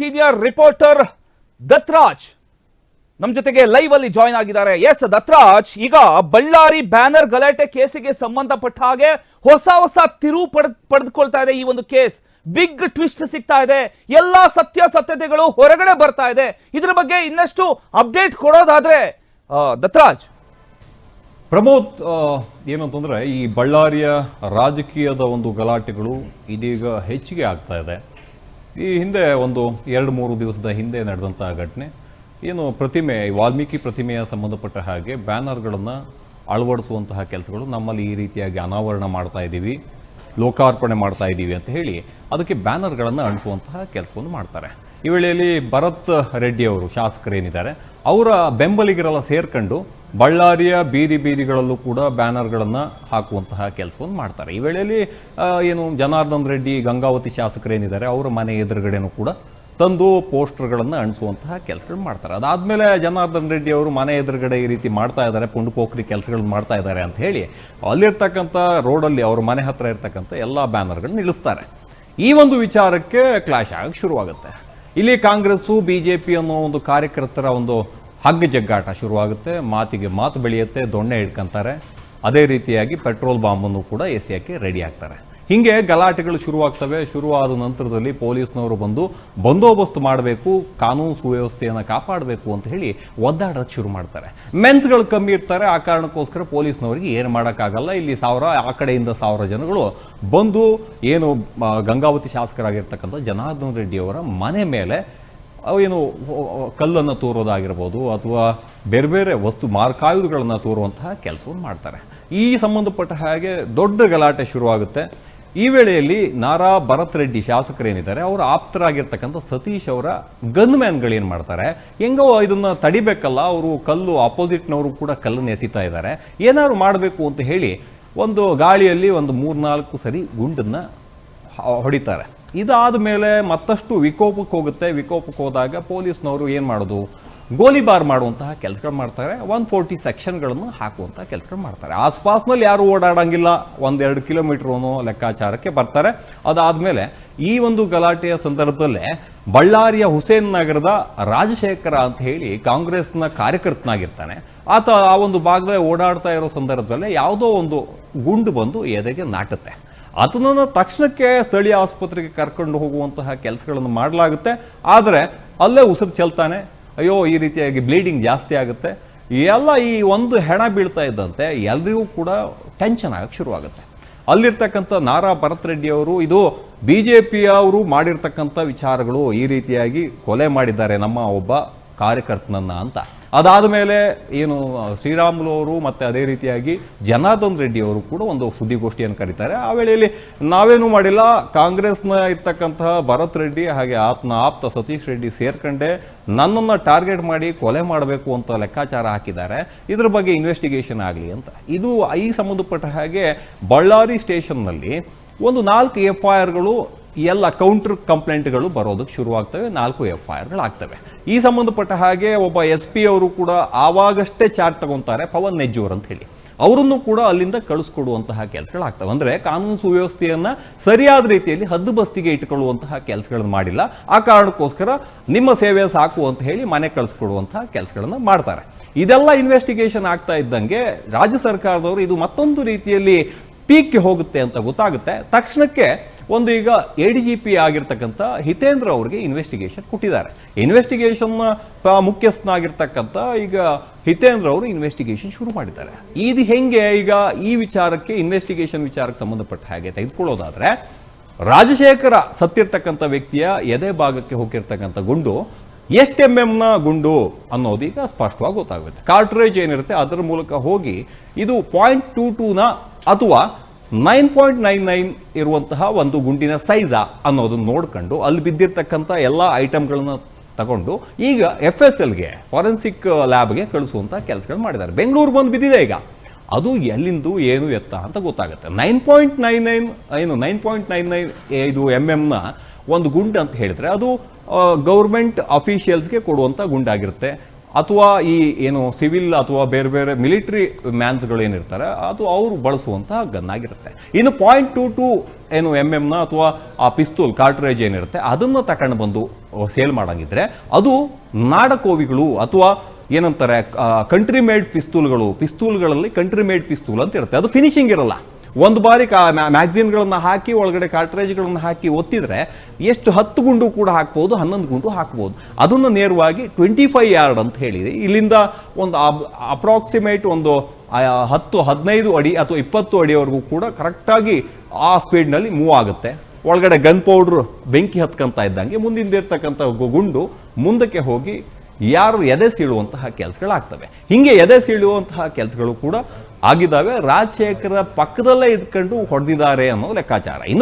Senior reporter ದತ್ರಾಜ್. ನಮ್ಮ ಜೊತೆಗೆ live ಅಲ್ಲಿ ಜಾಯ್ನ್ ಆಗಿದ್ದಾರೆ. ಎಸ್ ದತ್ರಾಜ್, ಈಗ ಬಳ್ಳಾರಿ ಬ್ಯಾನರ್ ಗಲಾಟೆ ಕೇಸಿಗೆ ಸಂಬಂಧಪಟ್ಟ ಹಾಗೆ ಹೊಸ ಹೊಸ ತಿರುವು ಪಡೆದ್, ಪಡೆದುಕೊಳ್ತಾ ಇದೆ ಈ ಒಂದು ಕೇಸ್. ಬಿಗ್ ಟ್ವಿಸ್ಟ್ ಸಿಗ್ತಾ ಇದೆ. ಎಲ್ಲಾ ಸತ್ಯಾಸತ್ಯತೆಗಳು ಹೊರಗಡೆ ಬರ್ತಾ ಇದೆ. ಇದ್ರ ಬಗ್ಗೆ ಇನ್ನಷ್ಟು ಅಪ್ಡೇಟ್ ಕೊಡೋದಾದ್ರೆ ದತ್ರಾಜ್. ಪ್ರಮೋದ್ ಏನಂತಂದ್ರೆ ಈ ಬಳ್ಳಾರಿಯ ರಾಜಕೀಯದ ಒಂದು ಗಲಾಟೆಗಳು ಇದೀಗ ಹೆಚ್ಚಿಗೆ ಆಗ್ತಾ ಇದೆ. ಈ ಹಿಂದೆ ಒಂದು ಎರಡು ಮೂರು ದಿವಸದ ಹಿಂದೆ ನಡೆದಂತಹ ಘಟನೆ, ಏನು ಪ್ರತಿಮೆ ವಾಲ್ಮೀಕಿ ಪ್ರತಿಮೆಯ ಸಂಬಂಧಪಟ್ಟ ಹಾಗೆ ಬ್ಯಾನರ್ಗಳನ್ನು ಅಳವಡಿಸುವಂತಹ ಕೆಲಸಗಳು ನಮ್ಮಲ್ಲಿ ಈ ರೀತಿಯಾಗಿ ಅನಾವರಣ ಮಾಡ್ತಾ ಇದ್ದೀವಿ, ಲೋಕಾರ್ಪಣೆ ಮಾಡ್ತಾ ಇದ್ದೀವಿ ಅಂತ ಹೇಳಿ ಅದಕ್ಕೆ ಬ್ಯಾನರ್ಗಳನ್ನು ಅಂಟಿಸುವಂತಹ ಕೆಲಸವನ್ನು ಮಾಡ್ತಾರೆ. ಈ ವೇಳೆಯಲ್ಲಿ ಭರತ್ ರೆಡ್ಡಿ ಅವರು ಶಾಸಕರೇನಿದ್ದಾರೆ, ಅವರ ಬೆಂಬಲಿಗರೆಲ್ಲ ಸೇರ್ಕೊಂಡು ಬಳ್ಳಾರಿಯ ಬೀದಿ ಬೀದಿಗಳಲ್ಲೂ ಕೂಡ ಬ್ಯಾನರ್ಗಳನ್ನು ಹಾಕುವಂತಹ ಕೆಲಸವನ್ನು ಮಾಡ್ತಾರೆ. ಈ ವೇಳೆಯಲ್ಲಿ ಏನು ಜನಾರ್ದನ್ ರೆಡ್ಡಿ, ಗಂಗಾವತಿ ಶಾಸಕರೇನಿದ್ದಾರೆ ಅವರ ಮನೆ ಎದುರುಗಡೆನೂ ಕೂಡ ತಂದು ಪೋಸ್ಟರ್ಗಳನ್ನು ಅಣಿಸುವಂತಹ ಕೆಲಸಗಳು ಮಾಡ್ತಾರೆ. ಅದಾದಮೇಲೆ ಜನಾರ್ದನ್ ರೆಡ್ಡಿ ಅವರು ಮನೆ ಎದುರುಗಡೆ ಈ ರೀತಿ ಮಾಡ್ತಾ ಇದ್ದಾರೆ ಪುಂಡು ಪೋಖ್ರಿ ಕೆಲಸಗಳನ್ನ ಮಾಡ್ತಾ ಇದ್ದಾರೆ ಅಂತ ಹೇಳಿ, ಅಲ್ಲಿರ್ತಕ್ಕಂಥ ರೋಡಲ್ಲಿ ಅವರ ಮನೆ ಹತ್ರ ಇರ್ತಕ್ಕಂಥ ಎಲ್ಲ ಬ್ಯಾನರ್ಗಳನ್ನ ನಿಲ್ಲಿಸ್ತಾರೆ. ಈ ಒಂದು ವಿಚಾರಕ್ಕೆ ಕ್ಲಾಶ್ ಆಗಕ್ಕೆ ಶುರುವಾಗುತ್ತೆ. ಇಲ್ಲಿ ಕಾಂಗ್ರೆಸ್ಸು ಬಿ ಜೆ ಪಿ ಅನ್ನೋ ಒಂದು ಕಾರ್ಯಕರ್ತರ ಒಂದು ಹಗ್ಗ ಜಗ್ಗಾಟ ಶುರುವಾಗುತ್ತೆ, ಮಾತಿಗೆ ಮಾತು ಬೆಳೆಯುತ್ತೆ, ದೊಣ್ಣೆ ಇಟ್ಕೊಂತಾರೆ ಅದೇ ರೀತಿಯಾಗಿ ಪೆಟ್ರೋಲ್ ಬಾಂಬನ್ನು ಕೂಡ ಎಸೆಯೋಕ್ಕೆ ರೆಡಿ ಆಗ್ತಾರೆ. ಹಿಂಗೆ ಗಲಾಟೆಗಳು ಶುರುವಾಗ್ತವೆ. ಶುರುವಾದ ನಂತರದಲ್ಲಿ ಪೊಲೀಸ್ನವರು ಬಂದು ಬಂದೋಬಸ್ತ್ ಮಾಡಬೇಕು, ಕಾನೂನು ಸುವ್ಯವಸ್ಥೆಯನ್ನು ಕಾಪಾಡಬೇಕು ಅಂತ ಹೇಳಿ ಒದ್ದಾಡೋಕ್ಕೆ ಶುರು ಮಾಡ್ತಾರೆ. ಮೆನ್ಸ್ಗಳು ಕಮ್ಮಿ ಇರ್ತಾರೆ. ಆ ಕಾರಣಕ್ಕೋಸ್ಕರ ಪೊಲೀಸ್ನವರಿಗೆ ಏನು ಮಾಡೋಕ್ಕಾಗಲ್ಲ. ಇಲ್ಲಿ ಸಾವಿರ, ಆ ಕಡೆಯಿಂದ ಸಾವಿರ ಜನಗಳು ಬಂದು ಏನು ಗಂಗಾವತಿ ಶಾಸಕರಾಗಿರ್ತಕ್ಕಂಥ ಜನಾರ್ದನ್ ರೆಡ್ಡಿಯವರ ಮನೆ ಮೇಲೆ ಅವೇನು ಕಲ್ಲನ್ನು ತೋರೋದಾಗಿರ್ಬೋದು ಅಥವಾ ಬೇರೆ ಬೇರೆ ವಸ್ತು ಮಾರ್ಕಾಯುಧಗಳನ್ನು ತೋರುವಂತಹ ಕೆಲಸವನ್ನು ಮಾಡ್ತಾರೆ. ಈ ಸಂಬಂಧಪಟ್ಟ ಹಾಗೆ ದೊಡ್ಡ ಗಲಾಟೆ ಶುರುವಾಗುತ್ತೆ. ಈ ವೇಳೆಯಲ್ಲಿ ನಾರಾ ಭರತ್ ರೆಡ್ಡಿ ಶಾಸಕರೇನಿದ್ದಾರೆ, ಅವರ ಆಪ್ತರಾಗಿರ್ತಕ್ಕಂಥ ಸತೀಶ್ ಅವರ ಗನ್ ಮ್ಯಾನ್ಗಳೇನು ಮಾಡ್ತಾರೆ, ಹೆಂಗೋ ಇದನ್ನು ತಡಿಬೇಕಲ್ಲ, ಅವರು ಕಲ್ಲು ಆಪೋಸಿಟ್ನವರು ಕೂಡ ಕಲ್ಲನ್ನು ಎಸಿತಾ ಇದ್ದಾರೆ, ಏನಾದ್ರು ಮಾಡಬೇಕು ಅಂತ ಹೇಳಿ ಒಂದು ಗಾಳಿಯಲ್ಲಿ ಒಂದು ಮೂರ್ನಾಲ್ಕು ಸರಿ ಗುಂಡನ್ನು ಹೊಡಿತಾರೆ. ಇದಾದ ಮೇಲೆ ಮತ್ತಷ್ಟು ವಿಕೋಪಕ್ಕೆ ಹೋಗುತ್ತೆ. ವಿಕೋಪಕ್ಕೆ ಹೋದಾಗ ಪೊಲೀಸ್ನವರು ಏನು ಮಾಡೋದು? ಗೋಲಿಬಾರ್ ಮಾಡುವಂತಹ ಕೆಲಸಗಳು ಮಾಡ್ತಾರೆ. ಒನ್ ಫೋರ್ಟಿ ಸೆಕ್ಷನ್ಗಳನ್ನು ಹಾಕುವಂಥ ಕೆಲಸಗಳು ಮಾಡ್ತಾರೆ. ಆಸ್ಪಾಸ್ನಲ್ಲಿ ಯಾರು ಓಡಾಡಂಗಿಲ್ಲ. ಒಂದೆರಡು ಕಿಲೋಮೀಟ್ರ್ ಅನ್ನೋ ಲೆಕ್ಕಾಚಾರಕ್ಕೆ ಬರ್ತಾರೆ. ಅದಾದಮೇಲೆ ಈ ಒಂದು ಗಲಾಟೆಯ ಸಂದರ್ಭದಲ್ಲೇ ಬಳ್ಳಾರಿಯ ಹುಸೇನ್ ನಗರದ ರಾಜಶೇಖರ ಅಂತ ಹೇಳಿ ಕಾಂಗ್ರೆಸ್ನ ಕಾರ್ಯಕರ್ತನಾಗಿರ್ತಾನೆ. ಆತ ಆ ಒಂದು ಭಾಗದಲ್ಲಿ ಓಡಾಡ್ತಾ ಇರೋ ಸಂದರ್ಭದಲ್ಲೇ ಯಾವುದೋ ಒಂದು ಗುಂಡು ಬಂದು ಎದೆಗೆ ನಾಟುತ್ತೆ. ಆತನನ್ನು ತಕ್ಷಣಕ್ಕೆ ಸ್ಥಳೀಯ ಆಸ್ಪತ್ರೆಗೆ ಕರ್ಕೊಂಡು ಹೋಗುವಂತಹ ಕೆಲಸಗಳನ್ನು ಮಾಡಲಾಗುತ್ತೆ. ಆದರೆ ಅಲ್ಲೇ ಉಸಿರು ಚೆಲ್ತಾನೆ, ಅಯ್ಯೋ, ಈ ರೀತಿಯಾಗಿ ಬ್ಲೀಡಿಂಗ್ ಜಾಸ್ತಿ ಆಗುತ್ತೆ. ಎಲ್ಲ ಈ ಒಂದು ಹೆಣ ಬೀಳ್ತಾ ಇದ್ದಂತೆ ಎಲ್ರಿಗೂ ಕೂಡ ಟೆನ್ಷನ್ ಆಗಕ್ಕೆ ಶುರುವಾಗುತ್ತೆ. ಅಲ್ಲಿರ್ತಕ್ಕಂಥ ನಾರಾ ಭರತ್ ರೆಡ್ಡಿ ಅವರು, ಇದು ಬಿ ಜೆ ಅವರು ಮಾಡಿರ್ತಕ್ಕಂಥ ವಿಚಾರಗಳು ಈ ರೀತಿಯಾಗಿ ಕೊಲೆ ಮಾಡಿದ್ದಾರೆ ನಮ್ಮ ಒಬ್ಬ ಕಾರ್ಯಕರ್ತನನ್ನ ಅಂತ. ಅದಾದ ಮೇಲೆ ಏನು, ಶ್ರೀರಾಮುಲು ಅವರು ಮತ್ತು ಅದೇ ರೀತಿಯಾಗಿ ಜನಾರ್ದನ್ ರೆಡ್ಡಿ ಅವರು ಕೂಡ ಒಂದು ಸುದ್ದಿಗೋಷ್ಠಿಯನ್ನು ಕರೀತಾರೆ. ಆ ವೇಳೆಯಲ್ಲಿ ನಾವೇನು ಮಾಡಿಲ್ಲ. ಕಾಂಗ್ರೆಸ್ನ ಇರ್ತಕ್ಕಂತಹ ಭರತ್ ರೆಡ್ಡಿ ಹಾಗೆ ಆತ್ನ ಆಪ್ತ ಸತೀಶ್ ರೆಡ್ಡಿ ಸೇರ್ಕೊಂಡೆ ನನ್ನನ್ನು ಟಾರ್ಗೆಟ್ ಮಾಡಿ ಕೊಲೆ ಮಾಡಬೇಕು ಅಂತ ಲೆಕ್ಕಾಚಾರ ಹಾಕಿದ್ದಾರೆ. ಇದ್ರ ಬಗ್ಗೆ ಇನ್ವೆಸ್ಟಿಗೇಷನ್ ಆಗಲಿ ಅಂತ. ಇದು ಈ ಸಂಬಂಧಪಟ್ಟ ಹಾಗೆ ಬಳ್ಳಾರಿ ಸ್ಟೇಷನ್ನಲ್ಲಿ ಒಂದು ನಾಲ್ಕು ಎಫ್ ಐ ಆರ್ಗಳು ಎಲ್ಲ ಕೌಂಟರ್ ಕಂಪ್ಲೇಂಟ್ಗಳು ಬರೋದಕ್ಕೆ ಶುರುವಾಗ್ತವೆ, ನಾಲ್ಕು ಎಫ್ ಐ ಆರ್ಗಳು ಆಗ್ತವೆ ಈ ಸಂಬಂಧಪಟ್ಟ ಹಾಗೆ ಒಬ್ಬ ಎಸ್ ಪಿ ಅವರು ಕೂಡ ಆವಾಗಷ್ಟೇ ಚಾರ್ಜ್ ತಗೊಂತಾರೆ ಪವನ್ ನೆಜ್ಜೂರ್ ಅಂತ ಹೇಳಿ ಅವರನ್ನು ಕೂಡ ಅಲ್ಲಿಂದ ಕಳಿಸ್ಕೊಡುವಂತಹ ಕೆಲಸಗಳಾಗ್ತವೆ. ಅಂದ್ರೆ ಕಾನೂನು ಸುವ್ಯವಸ್ಥೆಯನ್ನ ಸರಿಯಾದ ರೀತಿಯಲ್ಲಿ ಹದ್ದುಬಸ್ತಿಗೆ ಇಟ್ಟುಕೊಳ್ಳುವಂತಹ ಕೆಲಸಗಳನ್ನು ಮಾಡಿಲ್ಲ. ಆ ಕಾರಣಕ್ಕೋಸ್ಕರ ನಿಮ್ಮ ಸೇವೆ ಸಾಕು ಅಂತ ಹೇಳಿ ಮನೆ ಕಳಿಸ್ಕೊಡುವಂತಹ ಕೆಲಸಗಳನ್ನು ಮಾಡ್ತಾರೆ. ಇದೆಲ್ಲ ಇನ್ವೆಸ್ಟಿಗೇಷನ್ ಆಗ್ತಾ ಇದ್ದಂಗೆ ರಾಜ್ಯ ಸರ್ಕಾರದವರು ಇದು ಮತ್ತೊಂದು ರೀತಿಯಲ್ಲಿ ಪೀಕ್ಗೆ ಹೋಗುತ್ತೆ ಅಂತ ಗೊತ್ತಾಗುತ್ತೆ. ತಕ್ಷಣಕ್ಕೆ ಒಂದು ಈಗ ಎ ಡಿ ಜಿ ಪಿ ಆಗಿರ್ತಕ್ಕಂಥ ಹಿತೇಂದ್ರ ಅವರಿಗೆ ಇನ್ವೆಸ್ಟಿಗೇಷನ್ ಕೊಟ್ಟಿದ್ದಾರೆ. ಇನ್ವೆಸ್ಟಿಗೇಷನ್ನ ಮುಖ್ಯಸ್ಥನಾಗಿರ್ತಕ್ಕಂಥ ಈಗ ಹಿತೇಂದ್ರ ಅವರು ಇನ್ವೆಸ್ಟಿಗೇಷನ್ ಶುರು ಮಾಡಿದ್ದಾರೆ. ಇದು ಹೆಂಗೆ ಈಗ ಈ ವಿಚಾರಕ್ಕೆ ಇನ್ವೆಸ್ಟಿಗೇಷನ್ ವಿಚಾರಕ್ಕೆ ಸಂಬಂಧಪಟ್ಟ ಹಾಗೆ ತೆಗೆದುಕೊಳ್ಳೋದಾದ್ರೆ, ರಾಜಶೇಖರ ಸತ್ತಿರ್ತಕ್ಕಂಥ ವ್ಯಕ್ತಿಯ ಎದೆ ಭಾಗಕ್ಕೆ ಹೋಗಿರ್ತಕ್ಕಂಥ ಗುಂಡು ಎಷ್ಟು ಎಂ ಎಮ್ನ ಗುಂಡು ಅನ್ನೋದು ಈಗ ಸ್ಪಷ್ಟವಾಗಿ ಗೊತ್ತಾಗುತ್ತೆ. ಕಾರ್ಟ್ರೇಜ್ ಏನಿರುತ್ತೆ ಅದರ ಮೂಲಕ ಹೋಗಿ ಇದು ಪಾಯಿಂಟ್ ಟೂ ಟೂನ ಅಥವಾ ನೈನ್ ಪಾಯಿಂಟ್ ನೈನ್ ನೈನ್ ಇರುವಂತಹ ಒಂದು ಗುಂಡಿನ ಸೈಜಾ ಅನ್ನೋದನ್ನು ನೋಡ್ಕೊಂಡು ಅಲ್ಲಿ ಬಿದ್ದಿರ್ತಕ್ಕಂಥ ಎಲ್ಲ ಐಟಮ್ಗಳನ್ನು ತಗೊಂಡು ಈಗ ಎಫ್ ಎಸ್ ಎಲ್ಗೆ ಫಾರೆನ್ಸಿಕ್ ಲ್ಯಾಬ್ಗೆ ಕಳಿಸುವಂಥ ಕೆಲಸಗಳು ಮಾಡಿದ್ದಾರೆ. ಬೆಂಗಳೂರು ಬಂದು ಬಿದ್ದಿದೆ ಈಗ. ಅದು ಎಲ್ಲಿಂದು ಏನು ಎತ್ತ ಅಂತ ಗೊತ್ತಾಗುತ್ತೆ. ನೈನ್ ಪಾಯಿಂಟ್ ನೈನ್ ನೈನ್ ಏನು, ನೈನ್ ಪಾಯಿಂಟ್ ನೈನ್ ನೈನ್ ಇದು ಎಂ ಎಮ್ನ ಒಂದು ಗುಂಡು ಅಂತ ಹೇಳಿದ್ರೆ ಅದು ಗೌರ್ಮೆಂಟ್ ಅಫಿಷಿಯಲ್ಸ್ಗೆ ಕೊಡುವಂಥ ಗುಂಡಾಗಿರುತ್ತೆ. ಅಥವಾ ಈ ಏನು ಸಿವಿಲ್ ಅಥವಾ ಬೇರೆ ಬೇರೆ ಮಿಲಿಟರಿ ಮ್ಯಾನ್ಸ್ಗಳು ಏನಿರ್ತಾರೆ, ಅದು ಅವರು ಬಳಸುವಂತಹ ಗನ್ ಆಗಿರುತ್ತೆ. ಇನ್ನು ಪಾಯಿಂಟ್ ಟು ಟು ಏನು ಎಂ ಎಮ್ನ ಅಥವಾ ಆ ಪಿಸ್ತೂಲ್, ಕಾರ್ಟ್ರೇಜ್ ಏನಿರುತ್ತೆ, ಅದನ್ನು ತಕೊಂಡು ಬಂದು ಸೇಲ್ ಮಾಡಂಗಿದ್ರೆ, ಅದು ನಾಡಕೋವಿಗಳು ಅಥವಾ ಏನಂತಾರೆ ಕಂಟ್ರಿ ಮೇಡ್ ಪಿಸ್ತೂಲ್ಗಳು, ಪಿಸ್ತೂಲ್ಗಳಲ್ಲಿ ಕಂಟ್ರಿ ಮೇಡ್ ಪಿಸ್ತೂಲ್ ಅಂತ ಇರುತ್ತೆ. ಅದು ಫಿನಿಶಿಂಗ್ ಇರಲ್ಲ. ಒಂದು ಬಾರಿ ಮ್ಯಾಗ್ಝಿನ್ಗಳನ್ನ ಹಾಕಿ, ಒಳಗಡೆ ಕಾರ್ಟ್ರೇಜ್ಗಳನ್ನು ಹಾಕಿ ಒತ್ತಿದ್ರೆ ಎಷ್ಟು ಹತ್ತು ಗುಂಡು ಕೂಡ ಹಾಕ್ಬೋದು, ಹನ್ನೊಂದು ಗುಂಡು ಹಾಕ್ಬೋದು. ಅದನ್ನು ನೇರವಾಗಿ ಟ್ವೆಂಟಿ ಫೈವ್ ಯಾರ್ಡ್ ಅಂತ ಹೇಳಿದೆ. ಇಲ್ಲಿಂದ ಒಂದು ಅಪ್ರಾಕ್ಸಿಮೇಟ್ ಒಂದು ಹತ್ತು, ಹದಿನೈದು ಅಡಿ ಅಥವಾ ಇಪ್ಪತ್ತು ಅಡಿವರೆಗೂ ಕೂಡ ಕರೆಕ್ಟಾಗಿ ಆ ಸ್ಪೀಡ್ನಲ್ಲಿ ಮೂವ್ ಆಗುತ್ತೆ. ಒಳಗಡೆ ಗನ್ ಪೌಡ್ರ್ ಬೆಂಕಿ ಹತ್ಕೊಂತ ಇದ್ದಂಗೆ ಮುಂದಿಂದ ಇರ್ತಕ್ಕಂಥ ಗುಂಡು ಮುಂದಕ್ಕೆ ಹೋಗಿ ಯಾರು ಎದೆ ಸೀಳುವಂತಹ ಕೆಲಸಗಳಾಗ್ತವೆ. ಹಿಂಗೆ ಎದೆ ಸೀಳುವಂತಹ ಕೆಲಸಗಳು ಕೂಡ ಆಗಿದ್ದಾವೆ ರಾಜಶೇಖರ ಪಕ್ಕದಲ್ಲೇ ಇದ್ಕೊಂಡು ಹೊಡೆದಿದ್ದಾರೆ ಅನ್ನೋ ಲೆಕ್ಕಾಚಾರ. ಇನ್ನು